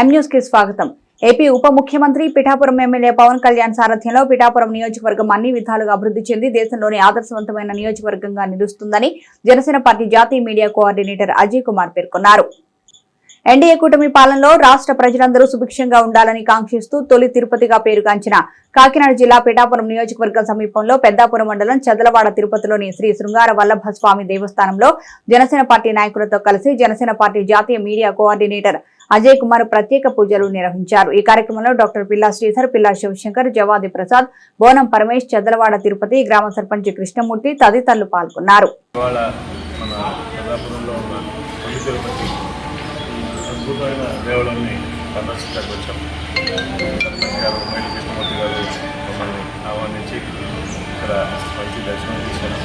ఎంన్యూస్కి స్వాగతం. ఏపీ ఉప ముఖ్యమంత్రి పిఠాపురం ఎమ్మెల్యే పవన్ కళ్యాణ్ సారథ్యంలో పిఠాపురం నియోజకవర్గం అన్ని విధాలుగా అభివృద్ధి చెంది దేశంలోని ఆదర్శవంతమైన నియోజకవర్గంగా నిలుస్తుందని జనసేన పార్టీ జాతీయ మీడియా కోఆర్డినేటర్ అజయ్ కుమార్ పేర్కొన్నారు. ఎన్డీఏ కూటమి పాలనలో రాష్ట్ర ప్రజలందరూ సుభిక్షంగా ఉండాలని కాంక్షిస్తూ తొలి తిరుపతిగా పేరుగాంచిన కాకినాడ జిల్లా పిఠాపురం నియోజకవర్గం సమీపంలో పెద్దాపురం మండలం చదలవాడ తిరుపతిలోని శ్రీ శృంగార వల్లభ స్వామి దేవస్థానంలో జనసేన పార్టీ నాయకులతో కలిసి జనసేన పార్టీ జాతీయ మీడియా కోఆర్డినేటర్ అజయ్ కుమార్ ప్రత్యేక పూజలు నిర్వహించారు. ఈ కార్యక్రమంలో డాక్టర్ పిల్లా శ్రీధర్ పిల్లా శివశంకర్ జవాది ప్రసాద్ బోనం పరమేష్ చదలవాడ తిరుపతి గ్రామ సర్పంచ్ కృష్ణమూర్తి తదితరులు పాల్గొన్నారు. ఇక్కడ మంచి దర్శనం చేశారు.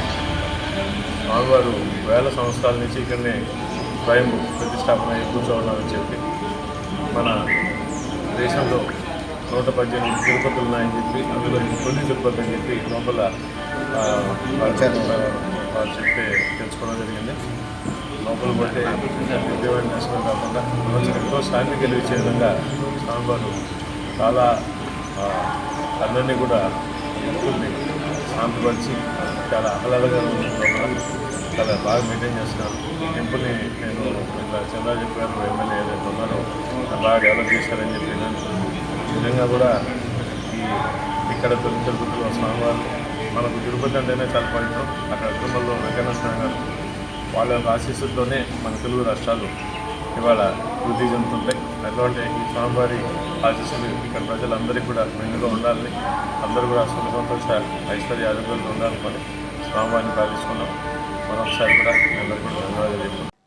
స్వామివారు వేల సంవత్సరాల నుంచి ఇక్కడనే స్వయం ప్రతిష్టాపన కూర్చోవడం అని చెప్పి మన దేశంలో నూట పద్దెనిమిది తిరుపతులు ఉన్నాయని చెప్పి అందులో తొలి తిరుపతి అని చెప్పి లోపల వాళ్ళు చెప్పి తెలుసుకోవడం జరిగింది. లోపల పోతే దివ్యమైన దర్శనం కాకుండా ఎంతో శాంతి కలిగించే విధంగా స్వామివారు చాలా అందరినీ కూడా భక్తుల్ని శాంతిపరిచి చాలా ఆహ్లాదకరంగా చాలా బాగా మెయింటైన్ చేస్తున్నారు. టెంపుల్ని నేను ఇట్లా చంద్రా ఉన్నారో బాగా డెవలప్ చేశారని చెప్పి నిజంగా విధంగా కూడా ఈ ఇక్కడ తొలి తిరుపతిలో స్వామివారు మనకు తిరుపతి అంటేనే చాలా పవిత్రం. అక్కడ తిరుమలలో వెంకన్న స్వామి గారు వాళ్ళ యొక్క ఆశీస్సులతోనే మన తెలుగు రాష్ట్రాలు ఇవాళ వృద్ధి చెందుతుంటాయి. అటువంటి ఈ స్వామివారి ఆశీస్సులు ఇక్కడ ప్రజలందరికీ కూడా మెండుగా ఉండాలని అందరూ కూడా సుఖ సంతోష ఐశ్వర్య ఆరోగ్యాలతో ఉండాలని స్వామివారిని ప్రార్థిస్తున్నాం. మరొకసారి కూడా మీ అందరికీ కూడా ధన్యవాదాలు చెప్తున్నాం